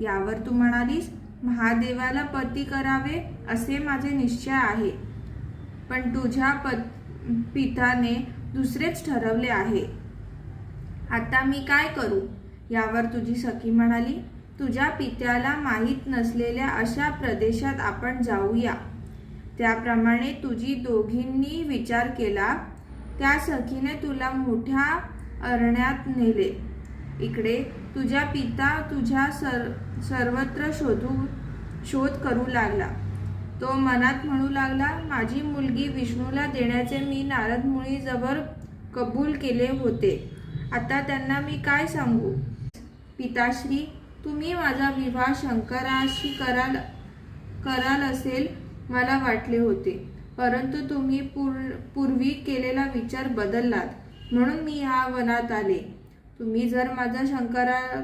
यावर तू म्हणालीस महादेवाला पती करावे असे माझे निश्चय आहे. पण तुझ्या पत पिताने दुसरेच ठरवले आहे. आता मी काय करू? यावर तुझी सखी म्हणाली तुझ्या पित्याला माहीत नसलेल्या अशा प्रदेशात आपण जाऊया. त्याप्रमाणे तुझी दोघींनी विचार केला. त्या सखीने तुला मोठ्या अरण्यात नेले. इकडे तुझ्या पिता तुझ्या सर सर्वत्र शोधू शोध करू लागला. तो मनात म्हणू लागला माझी मुलगी विष्णूला देण्याचे मी नारद जबर कबूल केले होते. आता त्यांना मी काय सांगू? पिताश्री तुम्ही माझा विवाह शंकराशी कराल कराल असेल मला वाटले होते. परंतु तुम्ही पूर पूर्वी केलेला विचार बदललात. म्हणून मी ह्या वनात आले. तुम्ही जर माझा शंकराला